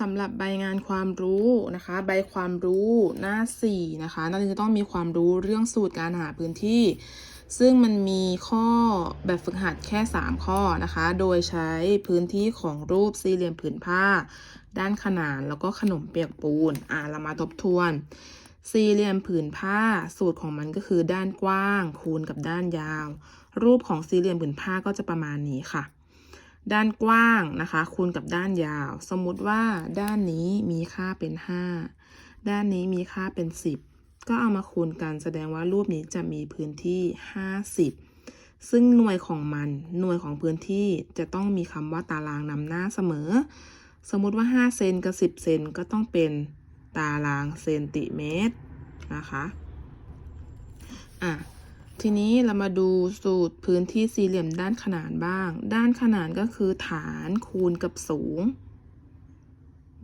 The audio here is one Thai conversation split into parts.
สำหรับใบงานความรู้นะคะ ใบความรู้หน้า 4 นะคะนักเรียนจะต้องมีความรู้เรื่องสูตรการหาพื้นที่ ซึ่งมันมีข้อแบบฝึกหัดแค่ 3 ข้อนะคะ โดยใช้พื้นที่ของรูปสี่เหลี่ยมผืนผ้า ด้านขนานแล้วก็ขนมเปียกปูนอ่าเรามาทบทวน สี่เหลี่ยมผืนผ้า สูตรของมันก็คือด้านกว้าง คูณกับด้านยาว รูปของสี่เหลี่ยมผืนผ้าก็จะประมาณนี้ค่ะ ด้านกว้างนะคะ คูณกับด้านยาว สมมุติว่าด้านนี้มีค่าเป็น 5 ด้านนี้มีค่าเป็น 10 ก็เอามาคูณกันแสดงว่ารูปนี้จะมีพื้นที่ 50 ซึ่งหน่วยของมัน หน่วยของพื้นที่จะต้องมีคำว่าตารางนำหน้าเสมอ สมมุติว่า 5 เซนกับ 10 เซนก็ต้องเป็นตารางเซนติเมตรนะคะ อะ ทีนี้เรามาดูสูตรพื้นที่สี่เหลี่ยมด้านขนานบ้าง ด้านขนานก็คือฐานคูณกับสูง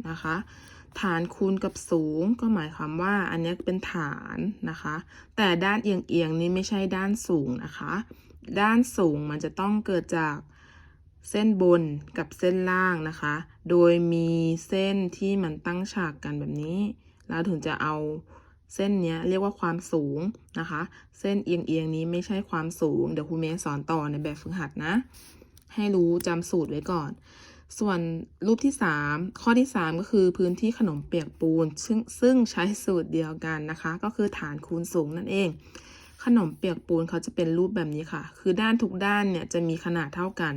นะคะ ฐานคูณกับสูงก็หมายความว่าอันนี้เป็นฐานนะคะ แต่ด้านเอียงเอียงๆนี้ไม่ใช่ด้านสูงนะคะ ด้านสูงมันจะต้องเกิดจากเส้นบนกับเส้นล่างนะคะ โดยมีเส้นที่มันตั้งฉากกันแบบนี้ แล้วถึงจะเอา เส้นเนี้ยเรียกว่าความสูงนะคะ เส้นเอียงเอียงๆนี้ไม่ใช่ความสูง เดี๋ยวครูเมย์สอนต่อในแบบฝึกหัดนะ ให้รู้จำสูตรไว้ก่อน ส่วนรูปที่ 3 ข้อที่ 3 ก็คือพื้นที่ขนมเปียกปูน ซึ่งซึ่งใช้สูตรเดียวกันนะคะ ก็คือฐานคูณสูงนั่นเอง ขนมเปียกปูนเขาจะเป็นรูปแบบนี้ค่ะ คือด้านทุกด้านเนี่ยจะมีขนาดเท่ากัน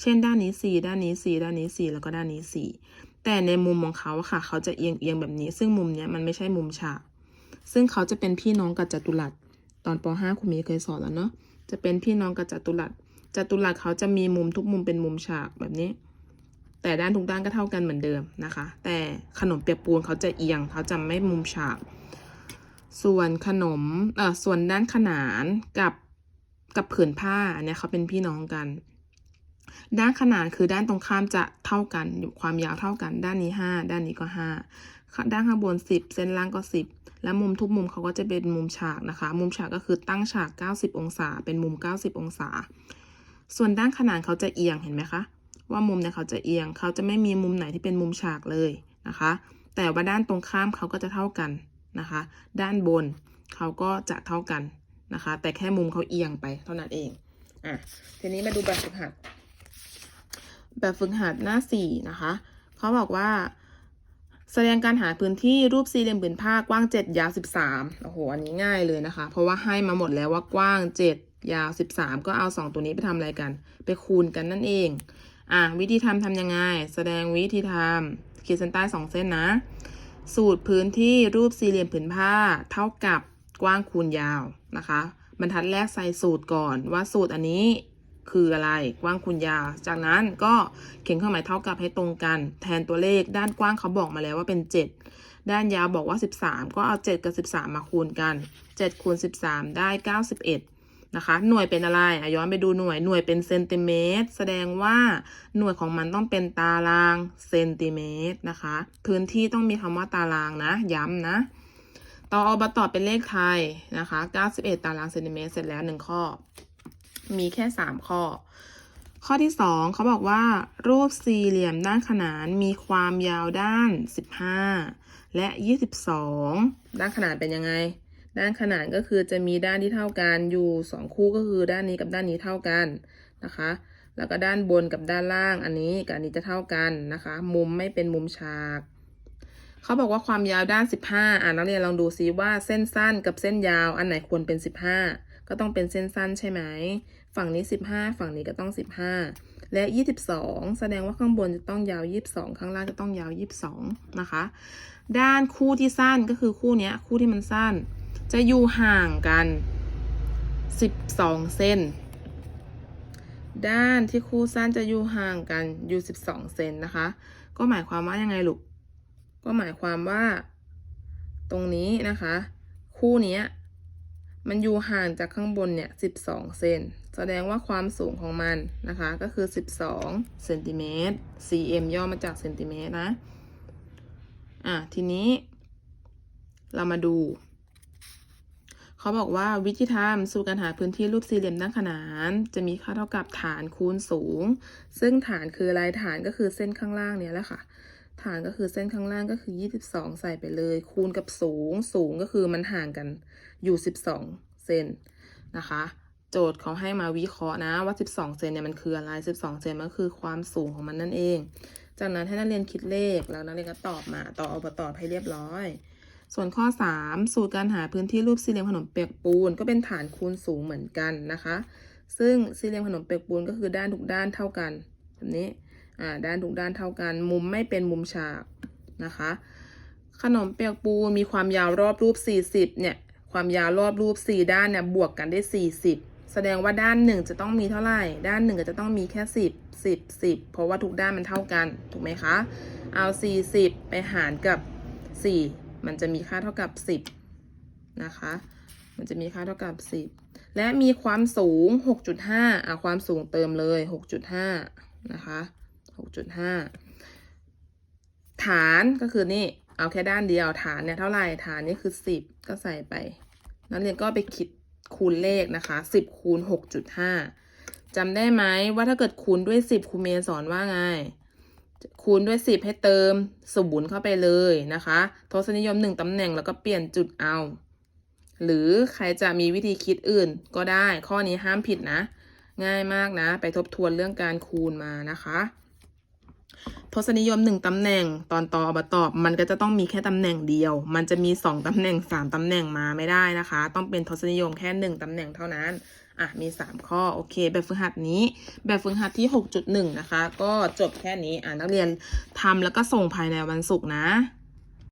เช่น ด้านนี้ 4 ด้านนี้ 4 ด้านนี้ 4 แล้วก็ด้านนี้ 4 แต่ในมุมของเขาค่ะ เขาจะเอียงเอียงๆแบบนี้ ซึ่งมุมเนี้ยมันไม่ใช่มุมฉาก ซึ่งเขาจะเป็นพี่น้องกับจัตุรัสตอนป .5 คุณเมย์เคยสอนแล้วเนาะจะเป็นพี่น้องกับจัตุรัสจัตุรัสเขาจะมีมุมทุกมุมเป็นมุมฉากแบบนี้ แต่ด้านทุกด้านก็เท่ากันเหมือนเดิมนะคะ แต่ขนมเปียกปูนเขาจะเอียง เขาจะไม่มุมฉาก ส่วนขนมเอ่อส่วนด้านขนานกับกับผืนผ้าเนี้ยเขาเป็นพี่น้องกัน ด้านขนานคือด้านตรงข้ามจะเท่ากันอยู่ความยาวเท่ากัน ด้านนี้ 5 ด้านนี้ก็ 5 ด้านข้างบน 10 เส้นล่างก็ 10 และมุมทุกมุมเขาก็จะเป็นมุมฉากนะคะ มุมฉากก็คือตั้งฉาก 90 องศา เป็นมุม 90 องศา ส่วนด้านขนานเขาจะเอียงเห็นไหมคะ ว่ามุมเนี่ยเขาจะเอียง เขาจะไม่มีมุมไหนที่เป็นมุมฉากเลยนะคะ แต่ว่าด้านตรงข้ามเขาก็จะเท่ากันนะคะ ด้านบนเขาก็จะเท่ากันนะคะ แต่แค่มุมเขาเอียงไปเท่านั้นเอง อะ ทีนี้มาดูแบบฝึกหัด แบบฝึกหัดหน้าสี่นะคะ เขาบอกว่า แสดงการหาพื้นที่รูปสี่เหลี่ยมผืนผ้ากว้าง 7 ยาว 13 โอ้โห อันนี้ง่ายเลยนะคะ เพราะว่าให้มาหมดแล้วว่ากว้าง 7 ยาว 13 ก็เอา 2 ตัวนี้ไปทำอะไรกัน ไปคูณกันนั่นเอง อะ วิธีทำทำยังไง แสดงวิธีทำขีดเส้นใต้ 2 เส้นนะ สูตรพื้นที่รูปสี่เหลี่ยมผืนผ้าเท่ากับกว้างคูณยาวนะคะ บรรทัดแรกใส่สูตรก่อนว่าสูตรอันนี้ คืออะไร กว้างคูณยาว จากนั้นก็เขียนเครื่องหมายเท่ากับให้ตรงกัน แทนตัวเลขด้านกว้างเขาบอกมาแล้วว่าเป็น 7 ด้านยาวบอกว่า 13 ก็เอา 7 กับ 13 มาคูณกัน 7 คูณ 13 ได้ 91 นะคะ หน่วยเป็นอะไรอย้อนไปดูหน่วย หน่วยเป็นเซนติเมตร แสดงว่าหน่วยของมันต้องเป็นตารางเซนติเมตรนะคะ พื้นที่ต้องมีคำว่าตารางนะ ย้ำนะต่อเอามาตอเป็นเลขไทยนะคะ 91 ตารางเซนติเมตร เสร็จแล้ว 1 ข้อ มีแค่ 3 ข้อ ข้อที่ 2 เขาบอกว่า รูปสี่เหลี่ยมด้านขนานมีความยาวด้าน 15 และ 22 ด้านขนานเป็นยังไง ด้านขนานก็คือจะมีด้านที่เท่ากันอยู่ 2 คู่ก็คือด้านนี้กับด้านนี้เท่ากันนะคะแล้วก็ด้านบนกับด้านล่างอันนี้กับอันนี้จะเท่ากันนะคะ มุมไม่เป็นมุมฉาก เขาบอกว่าความยาวด้าน 15 อ่านักเรียนลองดูซิว่าเส้นสั้นกับเส้นยาวอันไหนควรเป็น 15 ก็ต้องเป็นเส้นสั้นใช่ไหม ฝั่งนี้ 15 ฝั่งนี้ก็ต้อง 15 และ 22 แสดงว่าข้างบนจะต้องยาว 22 ข้างล่างจะต้องยาว 22 นะคะ ด้านคู่ที่สั้นก็คือคู่นี้คู่ที่มันสั้น จะอยู่ห่างกัน 12 เส้น ด้านที่คู่สั้นจะอยู่ห่างกันอยู่ 12 เซนนะคะ ก็หมายความว่ายังไงลูก ก็หมายความว่าตรงนี้นะคะ คู่นี้ มันอยู่ห่างจากข้างบนเนี่ย 12 เซน แสดงว่าความสูงของมันนะคะ ก็คือ 12 เซนติเมตร cm ย่อมาจากเซนติเมตรนะ อะ ทีนี้ เรามาดู เขาบอกว่าวิธีทำสู่การหาพื้นที่รูปสี่เหลี่ยมด้านขนาน จะมีค่าเท่ากับฐานคูณสูง ซึ่งฐานคืออะไรฐานก็คือเส้นข้างล่างเนี่ยแหละค่ะ ฐานก็คือเส้นข้างล่างก็คือ 22 ใส่ไปเลย คูณกับสูงสูงก็คือมันห่างกันอยู่ 12 เซนนะคะ โจทย์เขาให้มาวิเคราะห์นะว่า 12 เซนเนี่ยมันคืออะไร 12 เซนมันคือความสูงของมันนั่นเอง จากนั้นให้นักเรียนคิดเลขแล้วนักเรียนก็ตอบมาต่อเอาไปตอบให้เรียบร้อย ส่วนข้อ 3 สูตรการหาพื้นที่รูปสี่เหลี่ยมขนมเปียกปูน ก็เป็นฐานคูณสูงเหมือนกันนะคะ ซึ่งสี่เหลี่ยมขนมเปียกปูนก็คือด้านทุกด้านเท่ากันแบบนี้ อ่าด้านทุกด้านเท่ากัน มุมไม่เป็นมุมฉากนะคะ ขนมเปียกปูนมีความยาวรอบรูป 40เนี่ยความยาวรอบรูป 4 ด้านเนี่ยบวกกันได้ 40 แสดงว่าด้านหนึ่งจะต้องมีเท่าไหร่ ด้านหนึ่งก็จะต้องมีแค่ 10 10 10 เพราะว่าทุกด้านมันเท่ากันถูกไหมคะเอา 40 ไปหารกับ 4 มันจะมีค่าเท่ากับ 10นะคะมันจะมีค่าเท่ากับ 10 และมีความสูง 6.5อะความสูงเติมเลย 6.5 นะคะ 6.5 ฐานก็คือนี่ เอาแค่ด้านเดียวฐานเนี่ยเท่าไหร่ฐานนี่คือ 10 ก็ใส่ไป นักเรียนก็ไปคิดคูณเลขนะคะ 10 คูณ 6.5จำได้ไหมว่าถ้าเกิดคูณด้วย 10ครูเมย์สอนว่าไง คูณด้วย 10 ให้เติมศูนย์เข้าไปเลยนะคะ ทศนิยม 1ตำแหน่งแล้วก็เปลี่ยนจุดเอา หรือใครจะมีวิธีคิดอื่นก็ได้ ข้อนี้ห้ามผิดนะ ง่ายมากนะ ไปทบทวนเรื่องการคูณมานะคะ ทศนิยมหนึ่งตำแหน่งตอนต่ออบตอบมันก็จะต้องมีแค่ตำแหน่งเดียว มันจะมีสองตำแหน่งสามตำแหน่งมาไม่ได้นะคะ ต้องเป็นทศนิยมแค่หนึ่งตำแหน่งเท่านั้นอะมีสามข้อ โอเค แบบฝึกหัดนี้ แบบฝึกหัดที่หกจุดหนึ่งนะคะ ก็จบแค่นี้อะนักเรียนทำแล้วก็ส่งภายในวันศุกร์นะ